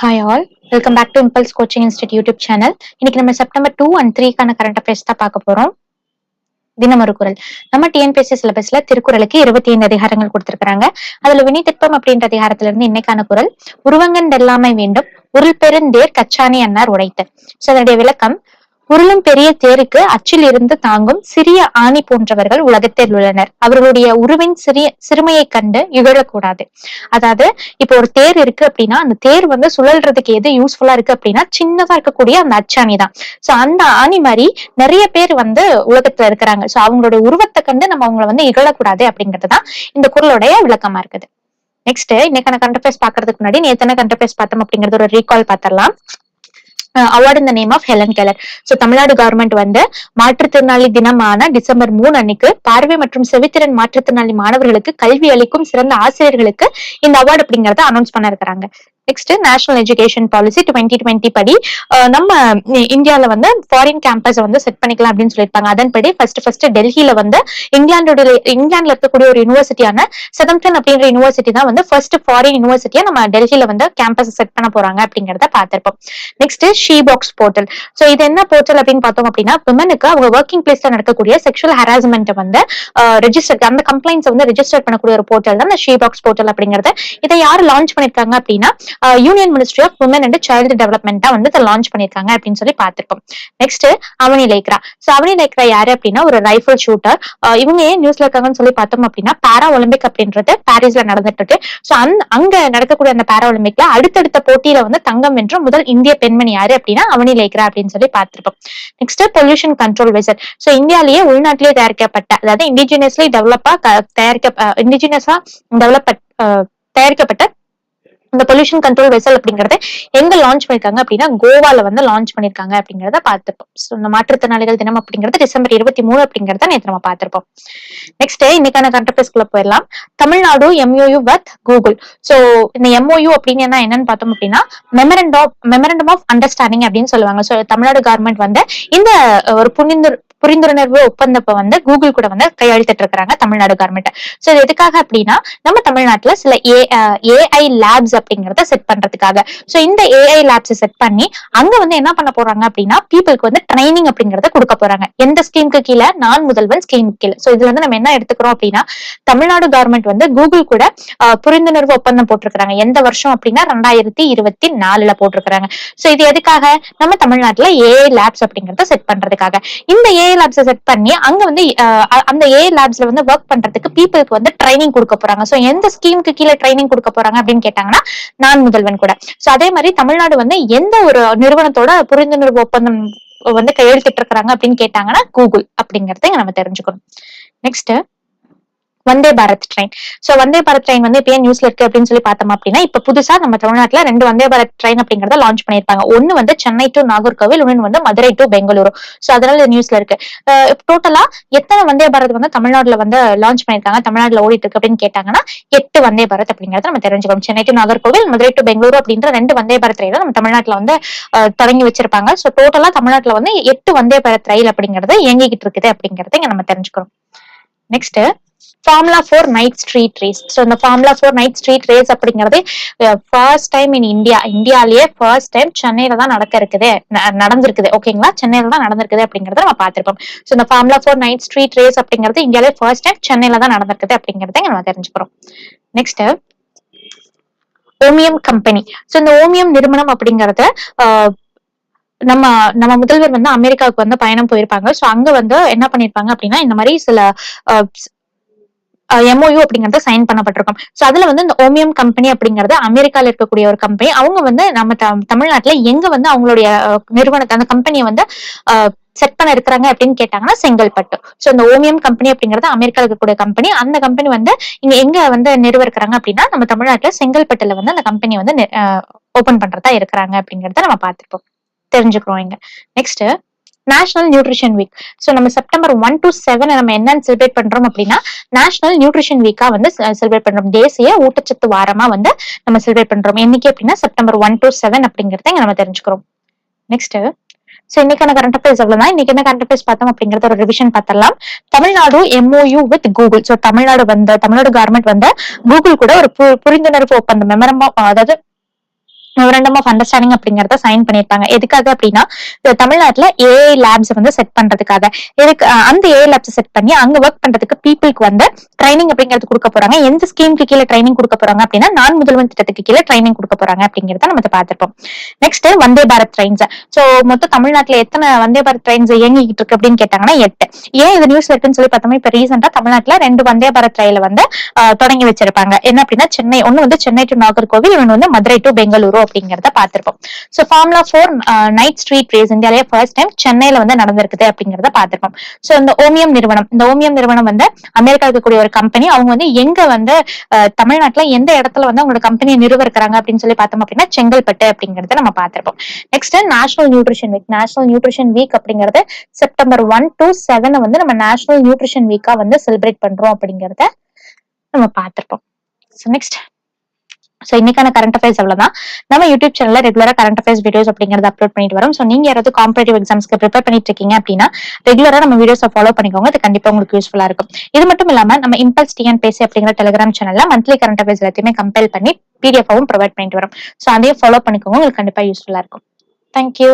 Hi all welcome back to impulse coaching institute YouTube channel இன்னைக்கு நம்ம September two and த்ரீக்கான current affairs தான் பார்க்க போறோம். தினமொரு குரல். நம்ம டிஎன்பிஎஸ்சி சிலபஸ்ல திருக்குறளுக்கு இருபத்தி ஐந்து அதிகாரங்கள் கொடுத்திருக்காங்க அதுல வினிதிட்பம் அப்படின்ற அதிகாரத்துல இருந்து இன்னைக்கான குரல். உருவங்கன் எல்லாமே வேண்டும். உருள் பெருந்தேர் கச்சானி அன்னார் உடைத்து. சோ அதனுடைய விளக்கம் உருளும் பெரிய தேருக்கு அச்சில் இருந்து தாங்கும் சிறிய ஆணி போன்றவர்கள் உலகத்தில் உள்ளனர். அவர்களுடைய உருவின் சிறிய சிறுமையை கண்டு இகழக்கூடாது. அதாவது இப்போ ஒரு தேர் இருக்கு அப்படின்னா அந்த தேர் வந்து சுழல்றதுக்கு எது யூஸ்ஃபுல்லா இருக்கு அப்படின்னா சின்னதா இருக்கக்கூடிய அந்த அச்சாணி தான். சோ அந்த ஆணி மாதிரி நிறைய பேர் வந்து உலகத்துல இருக்கிறாங்க. சோ அவங்களுடைய உருவத்தை கண்டு நம்ம அவங்கள வந்து இகழக்கூடாது அப்படிங்கிறது தான் இந்த குரலுடைய விளக்கமா இருக்குது. நெக்ஸ்ட் இன்னைக்கான கண்டபேஸ் பாக்குறதுக்கு முன்னாடி நேத்தான கண்டபேஸ் பார்த்தோம் அப்படிங்கறது ஒரு ரீகால் பார்த்தரலாம் அவார்ட் இந்த name of Helen Keller so Tamil Nadu government வந்து மாற்றுத்திறனாளி தினமான டிசம்பர் மூணு அன்னைக்கு பார்வை மற்றும் செவித்திறன் மாற்றுத்திறனாளி மாணவர்களுக்கு கல்வி அளிக்கும் சிறந்த ஆசிரியர்களுக்கு இந்த அவார்டு அப்படிங்கறத அனௌன்ஸ் பண்ண இருக்கிறாங்க next national education policy twenty twenty படி நம்ம இந்தியால வந்து ஃபாரின் கேம்பஸ் வந்து செட் பண்ணிக்கலாம் அப்படின்னு சொல்லியிருப்பாங்க. அதன்படி ஃபர்ஸ்ட் ஃபர்ஸ்ட் டெல்லியில வந்து இங்கிலாந்தோட இங்கிலாந்துல இருக்கக்கூடிய ஒரு யூனிவர்சிட்டியான செதம்டன் அப்படின்ற யூனிவர்சிட்டி தான் வந்து ஃபர்ஸ்ட் ஃபாரின் யூனிவர்சிட்டியா நம்ம டெல்லியில வந்து கேம்பஸ் செட் பண்ண போறாங்க அப்படிங்கறத பார்த்திருப்போம். Next she box portal so இது என்ன போர்ட்டல் அப்படின்னு பார்த்தோம் அப்படின்னா விமனுக்கு அவங்க ஒர்க்கிங் பிளேஸ்ல நடக்கக்கூடிய செக்ஷுவல் ஹராஸ்மெண்ட் வந்து ரெஜிஸ்டர் அந்த கம்ப்ளைண்ட்ஸ் வந்து ரெஜிஸ்டர் பண்ணக்கூடிய ஒரு போர்ட்டல் தான் இந்த ஷீ பாக்ஸ் போர்ட்டல் அப்படிங்கறது. இதை யாரு லான்ச் பண்ணிருக்காங்க அப்படின்னா union ministry of women and child டெவலப்மெண்டா வந்து இதை லான்ச் பண்ணிருக்காங்க அப்படின்னு சொல்லி பார்த்திருப்போம். நெக்ஸ்ட் அவனி லைக்ரா. சோ அவனி லைக்ரா யாரு அப்படின்னா ஒரு ரைஃபிள் ஷூட்டர் இவங்க ஏன் நியூஸ்ல இருக்காங்கன்னு சொல்லி பார்த்தோம் அப்படின்னா பாரா ஒலிம்பிக் அப்படின்றது பாரிஸ்ல நடந்துட்டு இருக்கு சோ அந் அங்க நடக்கக்கூடிய அந்த பாரா ஒலிம்பிக்ல அடுத்தடுத்த போட்டியில வந்து தங்கம் வென்ற முதல் இந்திய பெண்மணி யாரு அப்படின்னா அவனி லைக்ரா அப்படின்னு சொல்லி பார்த்திருப்போம். Next pollution control vessel so இந்தியாலேயே உள்நாட்டிலேயே தயாரிக்கப்பட்ட அதாவது இண்டிஜினியஸ்லி டெவலப்பா தயாரிக்க இண்டிஜினியஸா டெவலப் தயாரிக்கப்பட்ட இந்த பொல்யூஷன் கண்ட்ரோல் வெசல் அப்படிங்கறத எங்க லான்ச் பண்ணிருக்காங்க அப்படின்னா கோவால வந்து லான்ச் பண்ணிருக்காங்க அப்படிங்கறத பார்த்திருப்போம். So, இந்த மாற்றுத்திறனாளிகள் தினம் அப்படிங்கிறது டிசம்பர் இருபத்தி மூணு அப்படிங்கறத நேற்று நம்ம பார்த்திருப்போம். நெக்ஸ்ட் இன்னைக்கான கண்டபேஸ்குள்ள போயிடலாம். Tamil Nadu MOU with Google so இந்த எம்ஓயு அப்படின்னு என்ன என்னன்னு பார்த்தோம் அப்படின்னா மெமரண்டம் மெமரண்டம் ஆஃப் அண்டர்ஸ்டாண்டிங் அப்படின்னு சொல்லுவாங்க. சோ தமிழ்நாடு கவர்மெண்ட் வந்து இந்த ஒரு புரிந்து புரிந்துணர்வு ஒப்பந்தப்ப வந்து கூகுள் கூட வந்து கையெழுத்திட்டு இருக்கிறாங்க தமிழ்நாடு கவர்மெண்ட் சோ இது எதுக்காக அப்படின்னா நம்ம தமிழ்நாட்டுல சில ஏ ஏஐ லேப்ஸ் அப்படிங்கறத செட் பண்றதுக்காக. சோ இந்த ஏஐ லேப்ஸ் செட் பண்ணி அங்க வந்து என்ன பண்ண போறாங்க அப்படின்னா பீப்புளுக்கு வந்து ட்ரைனிங் அப்படிங்கறத கொடுக்க போறாங்க. எந்த ஸ்கீமுக்கு கீழே? நான் முதல்வன் ஸ்கீம் கீழே. சோ இதுல வந்து நம்ம என்ன எடுத்துக்கிறோம் அப்படின்னா தமிழ்நாடு கவர்மெண்ட் வந்து கூகுள் கூட புரிந்துணர்வு ஒப்பந்தம் போட்டிருக்காங்க எந்த வருஷம் அப்படின்னா ரெண்டாயிரத்தி இருபத்தி நாலுல போட்டிருக்காங்க சோ இது எதுக்காக? நம்ம தமிழ்நாட்டுல ஏஐ லேப்ஸ் அப்படிங்கறத செட் பண்றதுக்காக. இந்த ஏஐ லேப்ஸ் செட் பண்ணி அங்க வந்து அந்த ஏஐ லேப்ஸ்ல வந்து ஒர்க் பண்றதுக்கு பீப்புளுக்கு வந்து ட்ரைனிங் கொடுக்க போறாங்க. சோ எந்த ஸ்கீமுக்கு கீழே ட்ரைனிங் கொடுக்க போறாங்க அப்படின்னு கேட்டாங்கன்னா நான் முதல்வன் கூட. சோ அதே மாதிரி தமிழ்நாடு வந்து எந்த ஒரு நிறுவனத்தோட புரிந்துணர்வு ஒப்பந்தம் வந்து கையெழுத்திட்டு இருக்கிறாங்க அப்படின்னு கேட்டாங்கன்னா கூகுள் அப்படிங்கறத நம்ம தெரிஞ்சுக்கணும். Next Vande Bharat train so Vande Bharat train வந்து இப்ப ஏன் நியூஸ்ல இருக்கு அப்படின்னு சொல்லி பார்த்தோம் அப்படின்னா இப்ப புதுசா நம்ம தமிழ்நாட்டுல ரெண்டு வந்தே பாரத் ட்ரெயின் அப்படிங்கறத லான்ச் பண்ணிருப்பாங்க ஒன்னு வந்து சென்னை டு நாகர்கோவில் இன்னொன்னு வந்து மதுரை டு பெங்களூரு. சோ அதனால நியூஸ்ல இருக்கு. டோட்டலா எத்தனை வந்தே பாரத் வந்து தமிழ்நாட்டுல வந்து லான்ச் பண்ணிருக்காங்க தமிழ்நாட்டுல ஓடிட்டு இருக்கு அப்படின்னு கேட்டாங்கன்னா எட்டு வந்தே பாரத் அப்படிங்கறத நம்ம தெரிஞ்சுக்கணும். சென்னை டு நாகர்கோவில் மதுரை டு பெங்களூரு அப்படின்ற ரெண்டு வந்தே பாரத் ரயில் நம்ம தமிழ்நாட்டுல வந்து தொடங்கி வச்சிருப்பாங்க. சோ டோட்டலா தமிழ்நாட்டுல வந்து எட்டு வந்தே பாரத் ரயில் அப்படிங்கறது இயங்கிக்கிட்டு இருக்குது அப்படிங்கறத இங்க நம்ம தெரிஞ்சுக்கிறோம் next formula four night street race so இந்த formula four night street race அப்படிங்கிறது ஃபர்ஸ்ட் டைம் இன் இந்தியா இந்தியாலேயே ஃபர்ஸ்ட் டைம் சென்னையில தான் நடக்க இருக்குது. நடந்திருக்குது. ஓகேங்களா சென்னையில தான் நடந்திருக்குது அப்படிங்கறத நம்ம பார்த்திருப்போம். ஸோ இந்த formula four night street race அப்படிங்கிறது இந்தியாலே ஃபர்ஸ்ட் டைம் சென்னையில தான் நடந்திருக்குது அப்படிங்கறத நம்ம தெரிஞ்சுக்கிறோம். Next Ohmium company. ஸோ இந்த ஓமியம் நிறுவனம் அப்படிங்கறது ஆஹ், நம்ம நம்ம முதல்வர் வந்து அமெரிக்காவுக்கு வந்து பயணம் போயிருப்பாங்க. சோ அங்க வந்து என்ன பண்ணிருப்பாங்க அப்படின்னா இந்த மாதிரி சில uh, எம்ஓயு அப்படிங்கறது சைன் பண்ணப்பட்டிருக்கும். சோ அதுல வந்து இந்த ஓமியம் கம்பெனி அப்படிங்கறது அமெரிக்கால இருக்கக்கூடிய ஒரு கம்பெனி அவங்க வந்து நம்ம த- தமிழ்நாட்டுல எங்க வந்து அவங்களுடைய நிறுவனத்தை அந்த கம்பெனியை வந்து செட் பண்ண இருக்கிறாங்க அப்படின்னு கேட்டாங்கன்னா செங்கல்பட்டு. சோ இந்த ஓமியம் கம்பெனி அப்படிங்கறது அமெரிக்கா இருக்கக்கூடிய கம்பெனி அந்த கம்பெனி வந்து இங்க எங்க வந்து நிறுவ இருக்கிறாங்க அப்படின்னா நம்ம தமிழ்நாட்டுல செங்கல்பட்டுல வந்து அந்த கம்பெனி வந்து ஓபன் பண்றதா இருக்கிறாங்க அப்படிங்கறத நம்ம பார்த்துருப்போம் தெரிஞ்சுக்கிறோம் இங்க. Next national nutrition week so நம்ம செப்டம்பர் ஒன் டு செவன் நம்ம என்னன்னு செலிப்ரேட் பண்றோம் அப்படின்னா நேஷனல் நியூட்ரிஷன் வீக்கா வந்து செலிப்ரேட் பண்றோம். தேசிய ஊட்டச்சத்து வாரமா வந்து நம்ம செலிப்ரேட் பண்றோம். என்னைக்கு அப்படின்னா செப்டம்பர் ஒன் டு செவன் அப்படிங்கறத நம்ம தெரிஞ்சுக்கிறோம். நெக்ஸ்ட் சோ இன்னைக்கான கரண்ட் அஃபேர்ஸ் அவ்வளவுதான். இன்னைக்கு என்ன கரண்ட் அஃபேர்ஸ் பார்த்தோம் அப்படிங்கறத ஒரு ரிவிஷன் பார்த்தலாம் Tamil Nadu MOU with Google so Tamil Nadu வந்த தமிழ்நாடு கவர்மெண்ட் வந்து கூகுள் கூட ஒரு பு- புரிந்துணர்வு ஒப்பந்தம் மெமரம் அதாவது மெமரண்டம் ஆஃப் அண்டர்ஸ்டாண்டிங் அப்படிங்கறத சைன் பண்ணிருப்பாங்க எதுக்காக அப்படின்னா தமிழ்நாட்டுல ஏஐ லேப்ஸ் வந்து செட் பண்றதுக்காக. இதுக்கு அந்த ஏஐ லேப்ஸ் செட் பண்ணி அங்க ஒர்க் பண்றதுக்கு பீப்புளுக்கு வந்து ட்ரைனிங் அப்படிங்கிறது கொடுக்க போறாங்க. எந்த ஸ்கீமுக்கு கீழே ட்ரைனிங் கொடுக்க போறாங்க அப்படின்னா நான் முதல்வன் திட்டத்துக்கு கீழே ட்ரைனிங் கொடுக்க போறாங்க அப்படிங்கறத நம்ம பார்த்திருப்போம். Next Vande Bharat trains so மொத்தம் தமிழ்நாட்டுல எத்தனை வந்தே பாரத் ட்ரெயின்ஸ் இயங்கிட்டு இருக்கு அப்படின்னு கேட்டாங்கன்னா எட்டு. ஏன் இது நியூஸ் இருக்குன்னு சொல்லி பார்த்தோம்னா இப்ப ரீசெண்டா தமிழ்நாட்டுல ரெண்டு வந்தே பாரத் ரயில வந்து தொடங்கி வச்சிருப்பாங்க. என்ன அப்படின்னா சென்னை ஒண்ணு வந்து சென்னை டு நாகர்கோவில் இன்னொன்னு வந்து மதுரை டு பெங்களூரு. அப்படிங்கறத பார்த்திருப்போம். So formula four night street race இந்தியாவிலேயே ஃபர்ஸ்ட் டைம் சென்னையில வந்து நடந்திருக்குது அப்படிங்கறத பார்த்திருப்போம். சோ இந்த ஓமியம் நிறுவனம் இந்த ஓமியம் நிறுவனம் வந்து அமெரிக்கா இருக்கக்கூடிய ஒரு கம்பெனி அவங்க வந்து எங்க வந்து தமிழ்நாட்டுல எந்த இடத்துல வந்து அவங்களோட கம்பெனியை நிறுவ இருக்கிறாங்க அப்படின்னு சொல்லி பார்த்தோம் அப்படின்னா செங்கல்பட்டு அப்படிங்கறத நம்ம பார்த்திருப்போம். Next national nutrition week national nutrition week அப்படிங்கறது செப்டம்பர் ஒன் டு செவன் வந்து நம்ம நேஷனல் நியூட்ரிஷன் வீக்கா வந்து செலிப்ரேட் பண்றோம் அப்படிங்கறத நம்ம பார்த்திருப்போம். நெக்ஸ்ட் ஸோ இன்னைக்கான கரண்ட் அஃபேர்ஸ் அவ்வளவுதான். நம்ம யூடியூப் சேனல்ல ரெகுலரா கரண்ட் அஃபேர்ஸ் வீடியோஸ் அப்படிங்கறது அப்லோட் பண்ணிட்டு வரோம். ஸோ நீங்க யாராவது காம்படேட்டிவ் எக்ஸாம்ஸ்க்கு ப்ரிப்பேர் பண்ணிட்டு இருக்கீங்க அப்படின்னா ரெகுலரா நம்ம வீடியோஸை ஃபாலோ பண்ணிக்கோங்க. அது கண்டிப்பா உங்களுக்கு யூஸ்ஃபுல்லா இருக்கும். இது மட்டும் இல்லாம நம்ம இம்பல்ஸ் டிஎன் பேசி அப்படிங்கிற டெலிகிராம் சேனல்ல மந்த்லி கரண்ட் அஃபேர்ஸ் எல்லாத்தையுமே கம்பேர் பண்ணி பிடிஎஃபாவும் ப்ரொவைட் பண்ணிட்டு வரோம். ஸோ அதையும் ஃபாலோ பண்ணிக்கோங்க. உங்களுக்கு கண்டிப்பா யூஸ்ஃபுல்லா இருக்கும். தேங்க்யூ